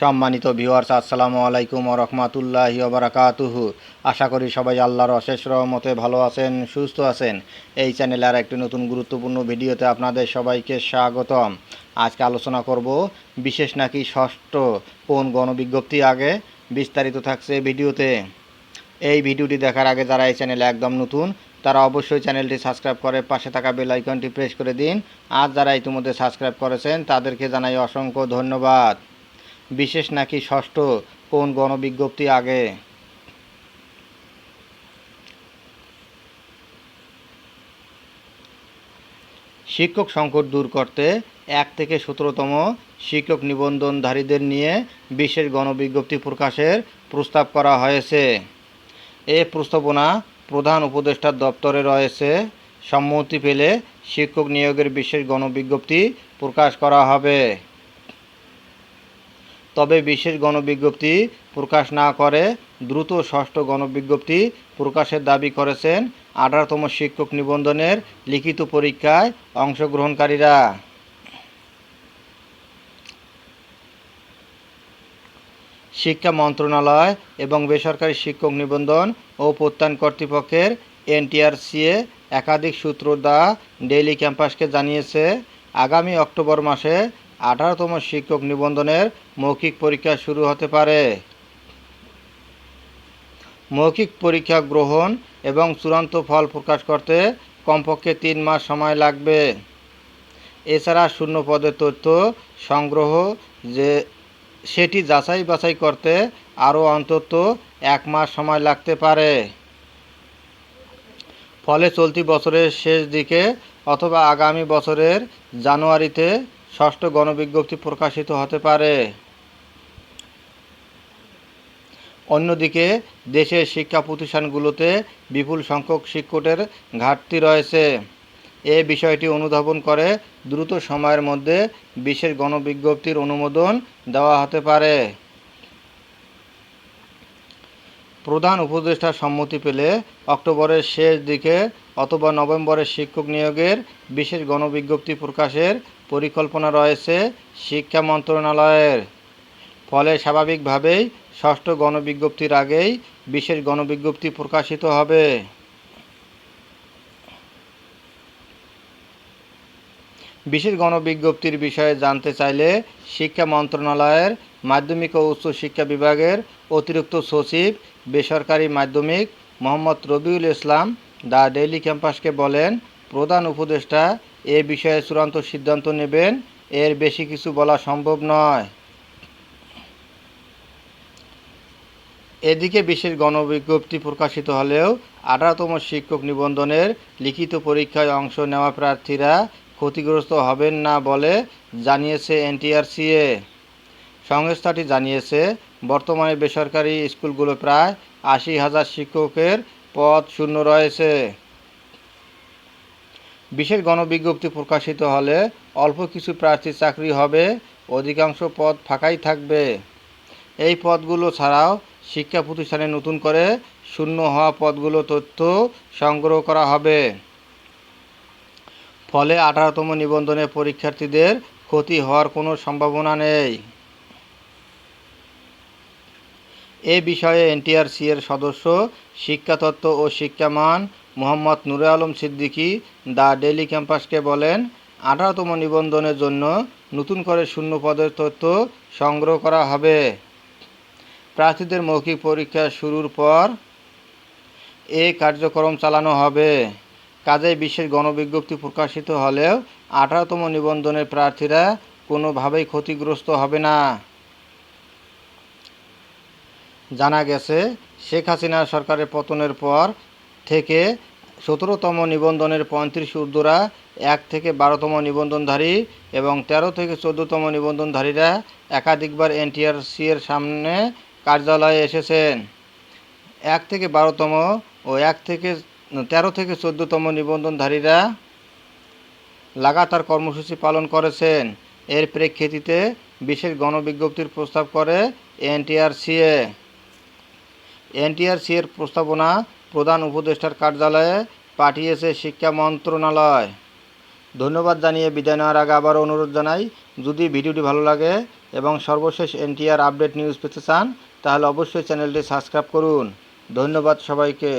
সম্মানিত ভিউয়ার্স আসসালামু আলাইকুম রহমাতুল্লাহি ওবরাকাতুহু আশা করি সবাই আল্লাহর অশেষ রহমতে ভালো আছেন, সুস্থ আছেন। এই চ্যানেলে আর একটি নতুন গুরুত্বপূর্ণ ভিডিওতে আপনাদের সবাইকে স্বাগতম। আজকে আলোচনা করব, বিশেষ নাকি ষষ্ঠ কোন গণবিজ্ঞপ্তি আগে বিস্তারিত থাকছে ভিডিওতে। এই ভিডিওটি দেখার আগে যারা এই চ্যানেলে একদম নতুন, তারা অবশ্যই চ্যানেলটি সাবস্ক্রাইব করে পাশে থাকা বেল আইকনটি প্রেস করে দিন। আর যারা ইতিমধ্যে সাবস্ক্রাইব করেছেন, তাদেরকে জানাই অসংখ্য ধন্যবাদ। বিশেষ নাকি ষষ্ঠ কোন গণবিজ্ঞপ্তি আগে? শিক্ষক সংকট দূর করতে এক থেকে সতেরোতম শিক্ষক নিবন্ধনধারীদের নিয়ে বিশেষ গণবিজ্ঞপ্তি প্রকাশের প্রস্তাব করা হয়েছে। এ প্রস্তাবনা প্রধান উপদেষ্টার দপ্তরে রয়েছে। সম্মতি পেলে শিক্ষক নিয়োগের বিশেষ গণবিজ্ঞপ্তি প্রকাশ করা হবে। তবে বিশেষ গণবিজ্ঞপ্তি প্রকাশ না করে দ্রুত ষষ্ঠ গণবিজ্ঞপ্তি প্রকাশের দাবি করেছেন আঠারোতম শিক্ষক নিবন্ধনের লিখিত পরীক্ষায় অংশগ্রহণকারীরা। শিক্ষা মন্ত্রণালয় এবং বেসরকারি শিক্ষক নিবন্ধন ও প্রত্যয়ন কর্তৃপক্ষের এনটিআরসিএ একাধিক সূত্র দা ডেইলি ক্যাম্পাসকে জানিয়েছে, আগামী অক্টোবর মাসে আঠারোতম শিক্ষক নিবন্ধনের মৌখিক পরীক্ষা শুরু হতে পারে। মৌখিক পরীক্ষা গ্রহণ এবং চূড়ান্ত ফল প্রকাশ করতে কমপক্ষে তিন মাস সময় লাগবে। এছাড়া শূন্য পদের তথ্য সংগ্রহ যে, সেটি যাচাই বাছাই করতে আরও অন্তত এক মাস সময় লাগতে পারে। ফলে চলতি বছরের শেষ দিকে অথবা আগামী বছরের জানুয়ারিতে ষষ্ঠ গণবিজ্ঞপ্তি প্রকাশিত হতে পারে। অন্যদিকে, দেশের শিক্ষা প্রতিষ্ঠানগুলোতে বিপুল সংখ্যক শিক্ষকের ঘাটতি রয়েছে। এ বিষয়টি অনুধাবন করে দ্রুত সময়ের মধ্যে বিশেষ গণবিজ্ঞপ্তির অনুমোদন দেওয়া হতে পারে। প্রধান উপদেষ্টার সম্মতি পেলে অক্টোবরের শেষ দিকে অথবা নভেম্বরের শিক্ষক নিয়োগের বিশেষ গণবিজ্ঞপ্তি প্রকাশের পরিকল্পনা রয়েছে শিক্ষা মন্ত্রণালয়ের। ফলে স্বাভাবিকভাবেই ষষ্ঠ গণবিজ্ঞপ্তির আগেই বিশেষ গণবিজ্ঞপ্তি প্রকাশিত হবে। বিশেষ গণবিজ্ঞপ্তির বিষয়ে জানতে চাইলে শিক্ষা মন্ত্রণালয়ের মাধ্যমিক ও উচ্চ শিক্ষা বিভাগের অতিরিক্ত সচিব বেসরকারি মাধ্যমিক মোহাম্মদ রবিউল ইসলাম দ্য ডেইলি ক্যাম্পাসকে বলেন, প্রধান উপদেষ্টা এ বিষয়ে চূড়ান্ত সিদ্ধান্ত নেবেন, এর বেশি কিছু বলা সম্ভব নয়। এদিকে বিশেষ গণবিজ্ঞপ্তি প্রকাশিত হলেও আঠারোতম শিক্ষক নিবন্ধনের লিখিত পরীক্ষায় অংশ নেওয়া প্রার্থীরা ক্ষতিগ্রস্ত হবেন না বলে জানিয়েছে এনটিআরসিএ। সংস্থাটি জানিয়েছে, বর্তমানে বেসরকারি স্কুলগুলো প্রায় আশি হাজার শিক্ষকের পদ শূন্য রয়েছে। বিশেষ গণবিজ্ঞপ্তি প্রকাশিত হলে অল্প কিছু প্রার্থীর চাকরি হবে, অধিকাংশ পদ ফাঁকাই থাকবে। এই পদগুলো ছাড়াও শিক্ষা প্রতিষ্ঠানে নতুন করে শূন্য হওয়া পদগুলো তথ্য সংগ্রহ করা হবে। ফলে আঠারোতম নিবন্ধনে পরীক্ষার্থীদের ক্ষতি হওয়ার কোনো সম্ভাবনা নেই। এ বিষয়ে এনটিআরসি এর সদস্য, শিক্ষাতত্ত্ব ও শিক্ষামান মোহাম্মদ নুরে আলম সিদ্দিকী দ্য ডেইলি ক্যাম্পাসকে বলেন, আঠারোতম নিবন্ধনের জন্য নতুন করে শূন্য পদের তথ্য সংগ্রহ করা হবে। প্রার্থীদের মৌখিক পরীক্ষা শুরুর পর এ কার্যক্রম চালানো হবে। কাজেই বিশেষ গণবিজ্ঞপ্তি প্রকাশিত হলেও আঠারোতম নিবন্ধনের প্রার্থীরা কোনোভাবেই ক্ষতিগ্রস্ত হবে না। জানা গেছে, শেখ হাসিনা সরকারের পতনের পর থেকে সতেরোতম নিবন্ধনের পঁয়ত্রিশ ঊর্ধ্বরা এক থেকে বারোতম নিবন্ধনধারী এবং তেরো থেকে চোদ্দোতম নিবন্ধনধারীরা একাধিকবার এনটিআরসি এর সামনে কার্যালয়ে এসেছেন। এক থেকে বারোতম ও এক থেকে তেরো থেকে চোদ্দোতম নিবন্ধনধারীরা লাগাতার কর্মসূচি পালন করেছেন। এর প্রেক্ষিতে বিশেষ গণবিজ্ঞপ্তির প্রস্তাব করে এনটিআরসিএ। এনটিআরসি এর প্রস্তাবনা প্রধান উপদেষ্টার কার্যালয়ে পাঠিয়েছে শিক্ষা মন্ত্রণালয়। ধন্যবাদ জানিয়ে বিদায় নেওয়ার আগে আবারও অনুরোধ জানাই, যদি ভিডিওটি ভালো লাগে এবং সর্বশেষ এনটিআর আপডেট নিউজ পেতে চান, তাহলে অবশ্যই চ্যানেলটি সাবস্ক্রাইব করুন। ধন্যবাদ সবাইকে।